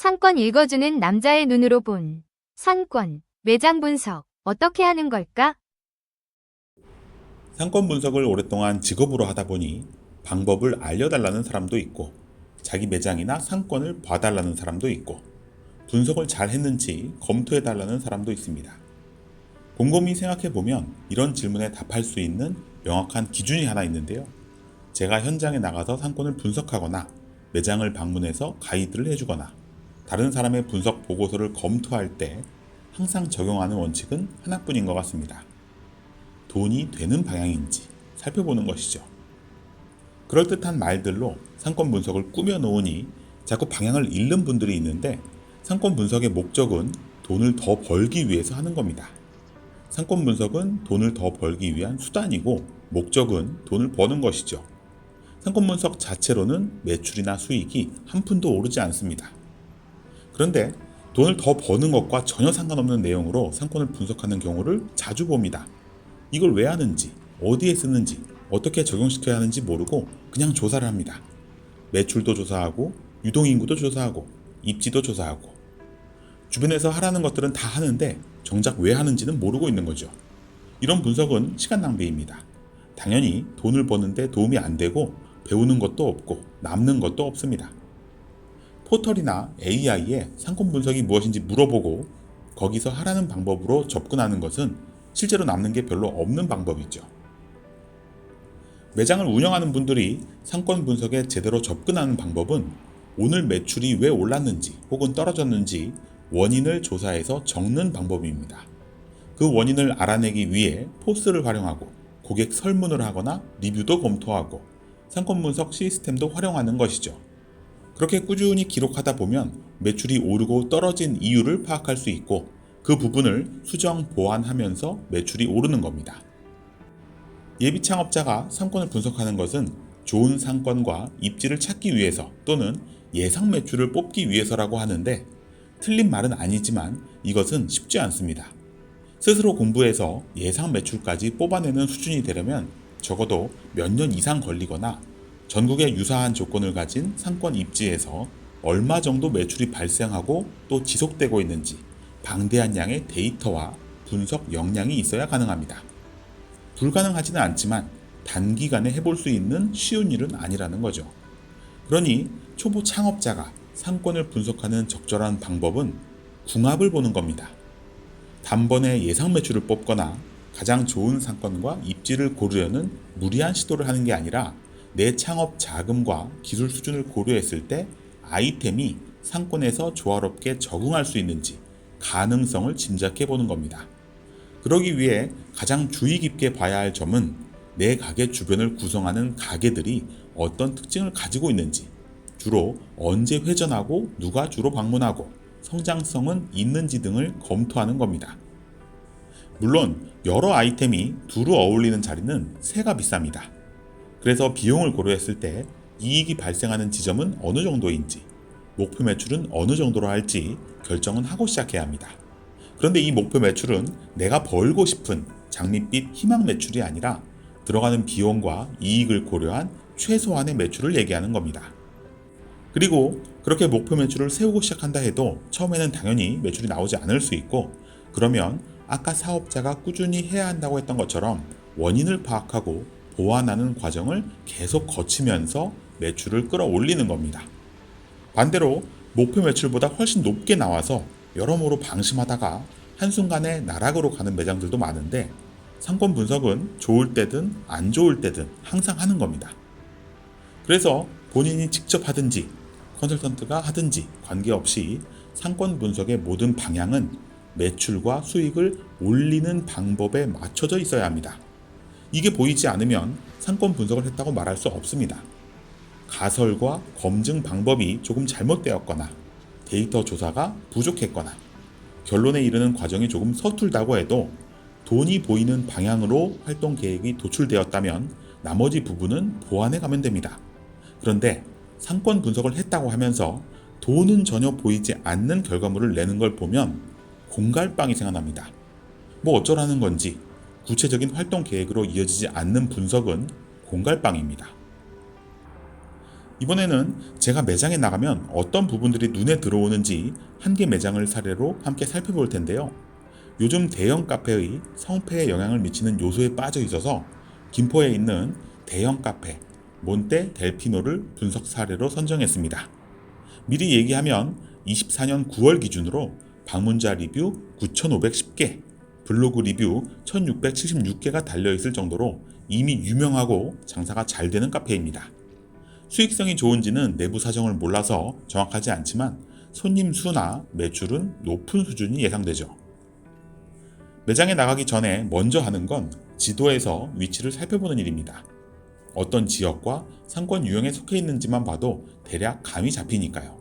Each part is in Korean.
상권 읽어주는 남자의 눈으로 본 상권, 매장 분석, 어떻게 하는 걸까? 상권 분석을 오랫동안 직업으로 하다 보니 방법을 알려달라는 사람도 있고 자기 매장이나 상권을 봐달라는 사람도 있고 분석을 잘 했는지 검토해달라는 사람도 있습니다. 곰곰이 생각해보면 이런 질문에 답할 수 있는 명확한 기준이 하나 있는데요. 제가 현장에 나가서 상권을 분석하거나 매장을 방문해서 가이드를 해주거나 다른 사람의 분석 보고서를 검토할 때 항상 적용하는 원칙은 하나뿐인 것 같습니다. 돈이 되는 방향인지 살펴보는 것이죠. 그럴듯한 말들로 상권 분석을 꾸며 놓으니 자꾸 방향을 잃는 분들이 있는데 상권 분석의 목적은 돈을 더 벌기 위해서 하는 겁니다. 상권 분석은 돈을 더 벌기 위한 수단이고 목적은 돈을 버는 것이죠. 상권 분석 자체로는 매출이나 수익이 한 푼도 오르지 않습니다. 그런데 돈을 더 버는 것과 전혀 상관없는 내용으로 상권을 분석하는 경우를 자주 봅니다. 이걸 왜 하는지, 어디에 쓰는지, 어떻게 적용시켜야 하는지 모르고 그냥 조사를 합니다. 매출도 조사하고, 유동인구도 조사하고, 입지도 조사하고. 주변에서 하라는 것들은 다 하는데 정작 왜 하는지는 모르고 있는 거죠. 이런 분석은 시간 낭비입니다. 당연히 돈을 버는데 도움이 안 되고 배우는 것도 없고 남는 것도 없습니다. 포털이나 AI에 상권 분석이 무엇인지 물어보고 거기서 하라는 방법으로 접근하는 것은 실제로 남는 게 별로 없는 방법이죠. 매장을 운영하는 분들이 상권 분석에 제대로 접근하는 방법은 오늘 매출이 왜 올랐는지 혹은 떨어졌는지 원인을 조사해서 적는 방법입니다. 그 원인을 알아내기 위해 포스를 활용하고 고객 설문을 하거나 리뷰도 검토하고 상권 분석 시스템도 활용하는 것이죠. 그렇게 꾸준히 기록하다 보면 매출이 오르고 떨어진 이유를 파악할 수 있고 그 부분을 수정 보완하면서 매출이 오르는 겁니다. 예비 창업자가 상권을 분석하는 것은 좋은 상권과 입지를 찾기 위해서 또는 예상 매출을 뽑기 위해서라고 하는데 틀린 말은 아니지만 이것은 쉽지 않습니다. 스스로 공부해서 예상 매출까지 뽑아내는 수준이 되려면 적어도 몇 년 이상 걸리거나 전국에 유사한 조건을 가진 상권 입지에서 얼마 정도 매출이 발생하고 또 지속되고 있는지 방대한 양의 데이터와 분석 역량이 있어야 가능합니다. 불가능하지는 않지만 단기간에 해볼 수 있는 쉬운 일은 아니라는 거죠. 그러니 초보 창업자가 상권을 분석하는 적절한 방법은 궁합을 보는 겁니다. 단번에 예상 매출을 뽑거나 가장 좋은 상권과 입지를 고르려는 무리한 시도를 하는 게 아니라 내 창업 자금과 기술 수준을 고려했을 때 아이템이 상권에서 조화롭게 적응할 수 있는지 가능성을 짐작해 보는 겁니다. 그러기 위해 가장 주의 깊게 봐야 할 점은 내 가게 주변을 구성하는 가게들이 어떤 특징을 가지고 있는지, 주로 언제 회전하고 누가 주로 방문하고 성장성은 있는지 등을 검토하는 겁니다. 물론 여러 아이템이 두루 어울리는 자리는 새가 비쌉니다. 그래서 비용을 고려했을 때 이익이 발생하는 지점은 어느 정도인지, 목표 매출은 어느 정도로 할지 결정은 하고 시작해야 합니다. 그런데 이 목표 매출은 내가 벌고 싶은 장밋빛 희망 매출이 아니라 들어가는 비용과 이익을 고려한 최소한의 매출을 얘기하는 겁니다. 그리고 그렇게 목표 매출을 세우고 시작한다 해도 처음에는 당연히 매출이 나오지 않을 수 있고 그러면 아까 사업자가 꾸준히 해야 한다고 했던 것처럼 원인을 파악하고 보완하는 과정을 계속 거치면서 매출을 끌어올리는 겁니다. 반대로 목표 매출보다 훨씬 높게 나와서 여러모로 방심하다가 한순간에 나락으로 가는 매장들도 많은데 상권 분석은 좋을 때든 안 좋을 때든 항상 하는 겁니다. 그래서 본인이 직접 하든지 컨설턴트가 하든지 관계없이 상권 분석의 모든 방향은 매출과 수익을 올리는 방법에 맞춰져 있어야 합니다. 이게 보이지 않으면 상권 분석을 했다고 말할 수 없습니다. 가설과 검증 방법이 조금 잘못되었거나 데이터 조사가 부족했거나 결론에 이르는 과정이 조금 서툴다고 해도 돈이 보이는 방향으로 활동 계획이 도출되었다면 나머지 부분은 보완해 가면 됩니다. 그런데 상권 분석을 했다고 하면서 돈은 전혀 보이지 않는 결과물을 내는 걸 보면 공갈빵이 생각납니다. 뭐 어쩌라는 건지 구체적인 활동 계획으로 이어지지 않는 분석은 공갈빵입니다. 이번에는 제가 매장에 나가면 어떤 부분들이 눈에 들어오는지 한 개 매장을 사례로 함께 살펴볼 텐데요. 요즘 대형 카페의 성패에 영향을 미치는 요소에 빠져 있어서 김포에 있는 대형 카페 몬테 델피노를 분석 사례로 선정했습니다. 미리 얘기하면 24년 9월 기준으로 방문자 리뷰 9,510개, 블로그 리뷰 1,676개가 달려있을 정도로 이미 유명하고 장사가 잘 되는 카페입니다. 수익성이 좋은지는 내부 사정을 몰라서 정확하지 않지만 손님 수나 매출은 높은 수준이 예상되죠. 매장에 나가기 전에 먼저 하는 건 지도에서 위치를 살펴보는 일입니다. 어떤 지역과 상권 유형에 속해 있는지만 봐도 대략 감이 잡히니까요.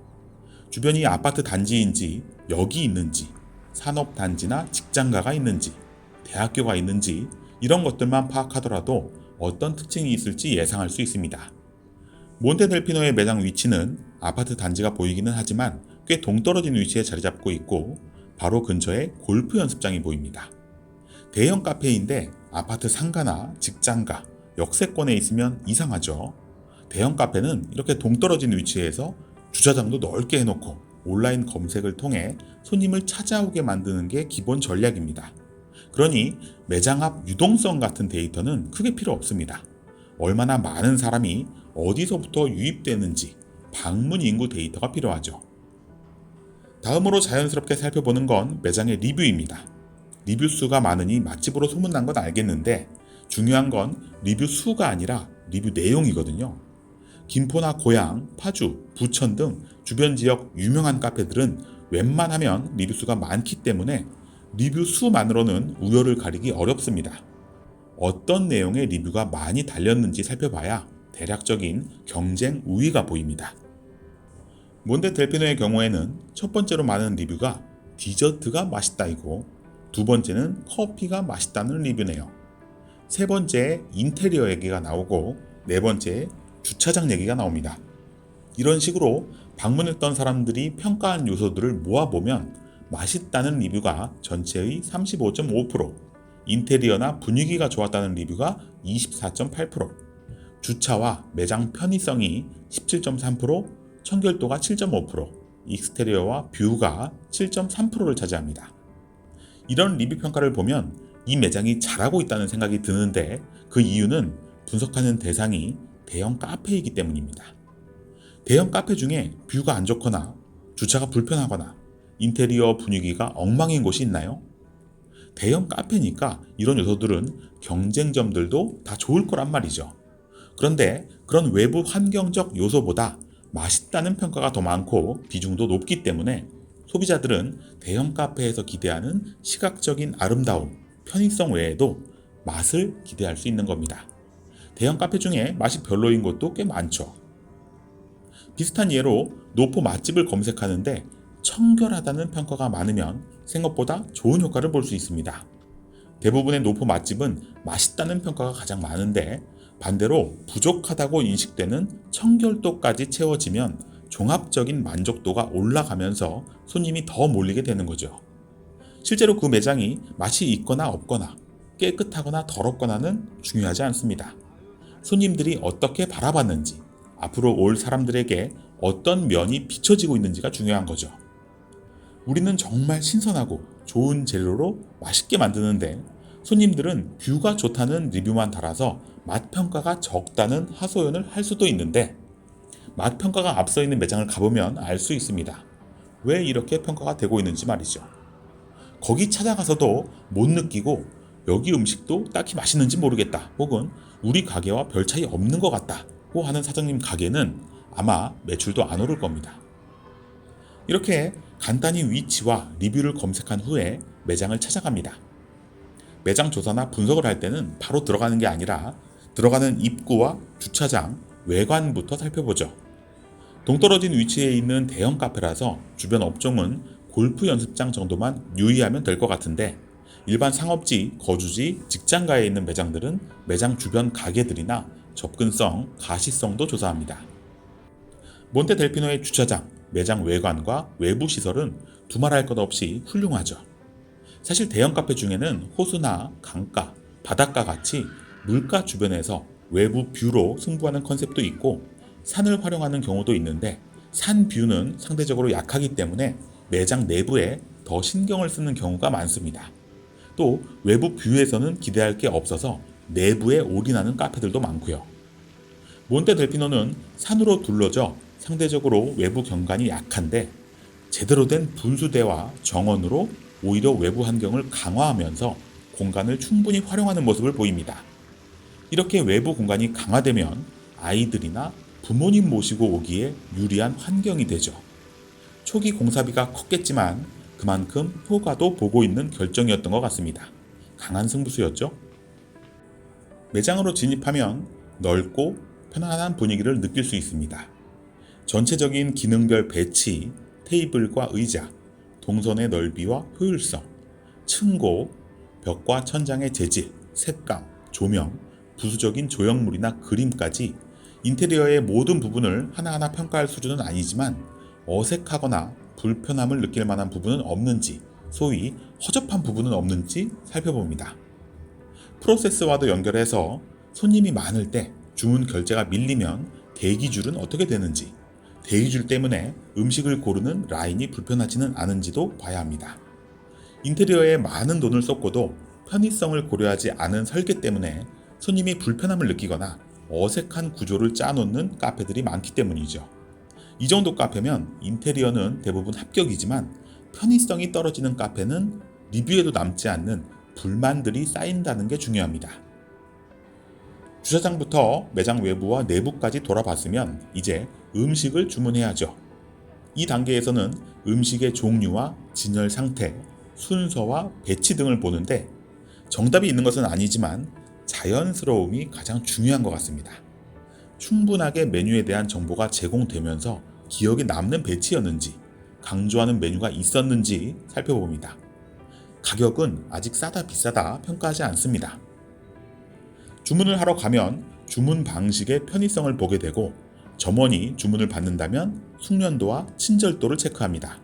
주변이 아파트 단지인지 역이 있는지 산업 단지나 직장가가 있는지 대학교가 있는지 이런 것들만 파악하더라도 어떤 특징이 있을지 예상할 수 있습니다. 몬테델피노의 매장 위치는 아파트 단지가 보이기는 하지만 꽤 동떨어진 위치에 자리 잡고 있고 바로 근처에 골프 연습장이 보입니다. 대형 카페인데 아파트 상가나 직장가, 역세권에 있으면 이상하죠. 대형 카페는 이렇게 동떨어진 위치에서 주차장도 넓게 해놓고 온라인 검색을 통해 손님을 찾아오게 만드는 게 기본 전략입니다. 그러니 매장 앞 유동성 같은 데이터는 크게 필요 없습니다. 얼마나 많은 사람이 어디서부터 유입되는지 방문 인구 데이터가 필요하죠. 다음으로 자연스럽게 살펴보는 건 매장의 리뷰입니다. 리뷰 수가 많으니 맛집으로 소문난 건 알겠는데 중요한 건 리뷰 수가 아니라 리뷰 내용이거든요. 김포나 고양, 파주, 부천 등 주변 지역 유명한 카페들은 웬만하면 리뷰 수가 많기 때문에 리뷰 수만으로는 우열을 가리기 어렵습니다. 어떤 내용의 리뷰가 많이 달렸는지 살펴봐야 대략적인 경쟁 우위가 보입니다. 몬데 델피노의 경우에는 첫 번째로 많은 리뷰가 디저트가 맛있다이고 두 번째는 커피가 맛있다는 리뷰네요. 세 번째 인테리어 얘기가 나오고 네 번째 주차장 얘기가 나옵니다. 이런 식으로 방문했던 사람들이 평가한 요소들을 모아보면 맛있다는 리뷰가 전체의 35.5%, 인테리어나 분위기가 좋았다는 리뷰가 24.8%, 주차와 매장 편의성이 17.3%, 청결도가 7.5%, 익스테리어와 뷰가 7.3%를 차지합니다. 이런 리뷰 평가를 보면 이 매장이 잘하고 있다는 생각이 드는데 그 이유는 분석하는 대상이 대형 카페이기 때문입니다. 대형 카페 중에 뷰가 안 좋거나 주차가 불편하거나 인테리어 분위기가 엉망인 곳이 있나요? 대형 카페니까 이런 요소들은 경쟁점들도 다 좋을 거란 말이죠. 그런데 그런 외부 환경적 요소보다 맛있다는 평가가 더 많고 비중도 높기 때문에 소비자들은 대형 카페에서 기대하는 시각적인 아름다움, 편의성 외에도 맛을 기대할 수 있는 겁니다. 대형 카페 중에 맛이 별로인 곳도 꽤 많죠. 비슷한 예로 노포 맛집을 검색하는데 청결하다는 평가가 많으면 생각보다 좋은 효과를 볼 수 있습니다. 대부분의 노포 맛집은 맛있다는 평가가 가장 많은데 반대로 부족하다고 인식되는 청결도까지 채워지면 종합적인 만족도가 올라가면서 손님이 더 몰리게 되는 거죠. 실제로 그 매장이 맛이 있거나 없거나 깨끗하거나 더럽거나는 중요하지 않습니다. 손님들이 어떻게 바라봤는지, 앞으로 올 사람들에게 어떤 면이 비춰지고 있는지가 중요한 거죠. 우리는 정말 신선하고 좋은 재료로 맛있게 만드는데 손님들은 뷰가 좋다는 리뷰만 달아서 맛 평가가 적다는 하소연을 할 수도 있는데 맛 평가가 앞서 있는 매장을 가보면 알 수 있습니다. 왜 이렇게 평가가 되고 있는지 말이죠. 거기 찾아가서도 못 느끼고 여기 음식도 딱히 맛있는지 모르겠다 혹은 우리 가게와 별 차이 없는 것 같다고 하는 사장님 가게는 아마 매출도 안 오를 겁니다. 이렇게 간단히 위치와 리뷰를 검색한 후에 매장을 찾아갑니다. 매장 조사나 분석을 할 때는 바로 들어가는 게 아니라 들어가는 입구와 주차장, 외관부터 살펴보죠. 동떨어진 위치에 있는 대형 카페라서 주변 업종은 골프 연습장 정도만 유의하면 될 것 같은데 일반 상업지, 거주지, 직장가에 있는 매장들은 매장 주변 가게들이나 접근성, 가시성도 조사합니다. 몬테 델피노의 주차장, 매장 외관과 외부 시설은 두말할 것 없이 훌륭하죠. 사실 대형 카페 중에는 호수나 강가, 바닷가 같이 물가 주변에서 외부 뷰로 승부하는 컨셉도 있고 산을 활용하는 경우도 있는데 산 뷰는 상대적으로 약하기 때문에 매장 내부에 더 신경을 쓰는 경우가 많습니다. 또 외부 뷰에서는 기대할 게 없어서 내부에 올인하는 카페들도 많고요. 몬테 델피노는 산으로 둘러져 상대적으로 외부 경관이 약한데 제대로 된 분수대와 정원으로 오히려 외부 환경을 강화하면서 공간을 충분히 활용하는 모습을 보입니다. 이렇게 외부 공간이 강화되면 아이들이나 부모님 모시고 오기에 유리한 환경이 되죠. 초기 공사비가 컸겠지만 그만큼 효과도 보고 있는 결정이었던 것 같습니다. 강한 승부수였죠. 매장으로 진입하면 넓고 편안한 분위기를 느낄 수 있습니다. 전체적인 기능별 배치, 테이블과 의자, 동선의 넓이와 효율성, 층고, 벽과 천장의 재질, 색감, 조명, 부수적인 조형물이나 그림까지 인테리어의 모든 부분을 하나하나 평가할 수준은 아니지만 어색하거나 불편함을 느낄 만한 부분은 없는지, 소위 허접한 부분은 없는지 살펴봅니다. 프로세스와도 연결해서 손님이 많을 때 주문 결제가 밀리면 대기줄은 어떻게 되는지, 대기줄 때문에 음식을 고르는 라인이 불편하지는 않은지도 봐야 합니다. 인테리어에 많은 돈을 썼고도 편의성을 고려하지 않은 설계 때문에 손님이 불편함을 느끼거나 어색한 구조를 짜놓는 카페들이 많기 때문이죠. 이 정도 카페면 인테리어는 대부분 합격이지만 편의성이 떨어지는 카페는 리뷰에도 남지 않는 불만들이 쌓인다는 게 중요합니다. 주차장부터 매장 외부와 내부까지 돌아봤으면 이제 음식을 주문해야죠. 이 단계에서는 음식의 종류와 진열 상태, 순서와 배치 등을 보는데 정답이 있는 것은 아니지만 자연스러움이 가장 중요한 것 같습니다. 충분하게 메뉴에 대한 정보가 제공되면서 기억에 남는 배치였는지 강조하는 메뉴가 있었는지 살펴봅니다. 가격은 아직 싸다 비싸다 평가하지 않습니다. 주문을 하러 가면 주문 방식의 편의성을 보게 되고 점원이 주문을 받는다면 숙련도와 친절도를 체크합니다.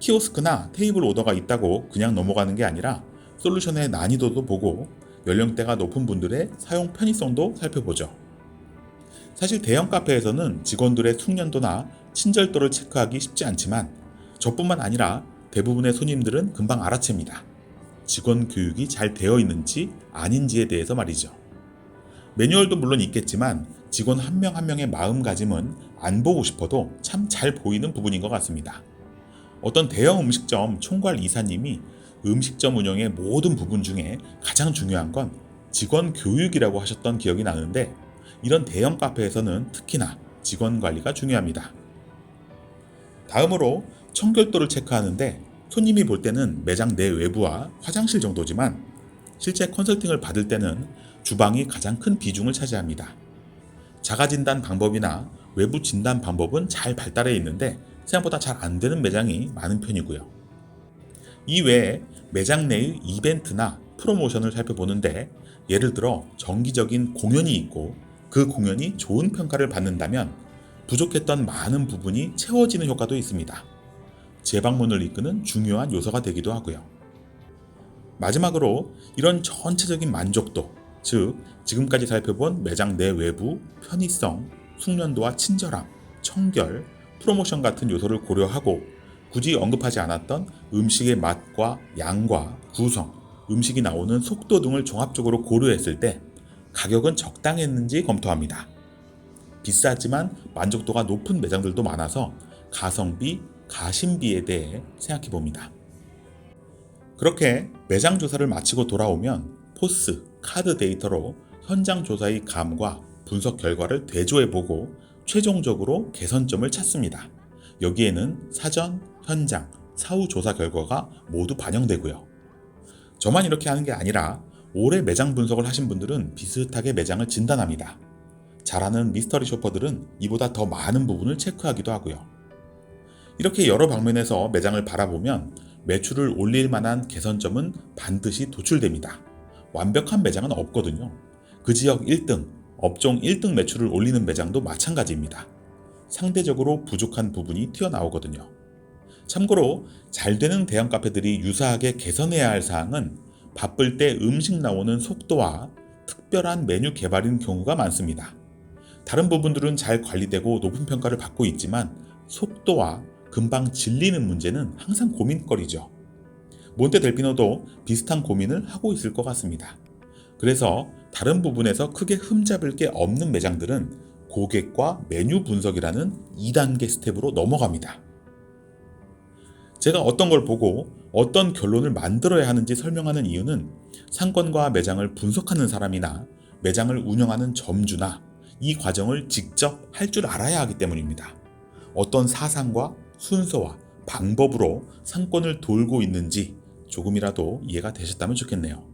키오스크나 테이블 오더가 있다고 그냥 넘어가는 게 아니라 솔루션의 난이도도 보고 연령대가 높은 분들의 사용 편의성도 살펴보죠. 사실 대형 카페에서는 직원들의 숙련도나 친절도를 체크하기 쉽지 않지만 저뿐만 아니라 대부분의 손님들은 금방 알아챕니다. 직원 교육이 잘 되어 있는지 아닌지에 대해서 말이죠. 매뉴얼도 물론 있겠지만 직원 한 명한 명의 마음가짐은 안 보고 싶어도 참 잘 보이는 부분인 것 같습니다. 어떤 대형 음식점 총괄 이사님이 음식점 운영의 모든 부분 중에 가장 중요한 건 직원 교육이라고 하셨던 기억이 나는데 이런 대형 카페에서는 특히나 직원 관리가 중요합니다. 다음으로 청결도를 체크하는데 손님이 볼 때는 매장 내 외부와 화장실 정도지만 실제 컨설팅을 받을 때는 주방이 가장 큰 비중을 차지합니다. 자가 진단 방법이나 외부 진단 방법은 잘 발달해 있는데 생각보다 잘 안 되는 매장이 많은 편이고요. 이외에 매장 내의 이벤트나 프로모션을 살펴보는데 예를 들어 정기적인 공연이 있고 그 공연이 좋은 평가를 받는다면 부족했던 많은 부분이 채워지는 효과도 있습니다. 재방문을 이끄는 중요한 요소가 되기도 하고요. 마지막으로 이런 전체적인 만족도, 즉 지금까지 살펴본 매장 내 외부, 편의성, 숙련도와 친절함, 청결, 프로모션 같은 요소를 고려하고 굳이 언급하지 않았던 음식의 맛과 양과 구성, 음식이 나오는 속도 등을 종합적으로 고려했을 때 가격은 적당했는지 검토합니다. 비싸지만 만족도가 높은 매장들도 많아서 가성비, 가심비에 대해 생각해 봅니다. 그렇게 매장 조사를 마치고 돌아오면 포스, 카드 데이터로 현장 조사의 감과 분석 결과를 대조해 보고 최종적으로 개선점을 찾습니다. 여기에는 사전, 현장, 사후 조사 결과가 모두 반영되고요. 저만 이렇게 하는 게 아니라 오래 매장 분석을 하신 분들은 비슷하게 매장을 진단합니다. 잘하는 미스터리 쇼퍼들은 이보다 더 많은 부분을 체크하기도 하고요. 이렇게 여러 방면에서 매장을 바라보면 매출을 올릴 만한 개선점은 반드시 도출됩니다. 완벽한 매장은 없거든요. 그 지역 1등, 업종 1등 매출을 올리는 매장도 마찬가지입니다. 상대적으로 부족한 부분이 튀어나오거든요. 참고로 잘 되는 대형 카페들이 유사하게 개선해야 할 사항은 바쁠 때 음식 나오는 속도와 특별한 메뉴 개발인 경우가 많습니다. 다른 부분들은 잘 관리되고 높은 평가를 받고 있지만 속도와 금방 질리는 문제는 항상 고민거리죠. 몬테 델피노도 비슷한 고민을 하고 있을 것 같습니다. 그래서 다른 부분에서 크게 흠잡을 게 없는 매장들은 고객과 메뉴 분석이라는 2단계 스텝으로 넘어갑니다. 제가 어떤 걸 보고 어떤 결론을 만들어야 하는지 설명하는 이유는 상권과 매장을 분석하는 사람이나 매장을 운영하는 점주나 이 과정을 직접 할 줄 알아야 하기 때문입니다. 어떤 사상과 순서와 방법으로 상권을 돌고 있는지 조금이라도 이해가 되셨다면 좋겠네요.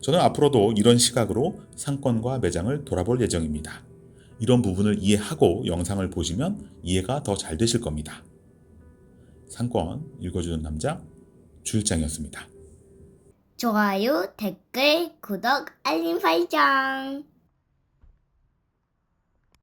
저는 앞으로도 이런 시각으로 상권과 매장을 돌아볼 예정입니다. 이런 부분을 이해하고 영상을 보시면 이해가 더 잘 되실 겁니다. 상권 읽어주는 남자 주일장이었습니다. 좋아요, 댓글, 구독, 알림 설정.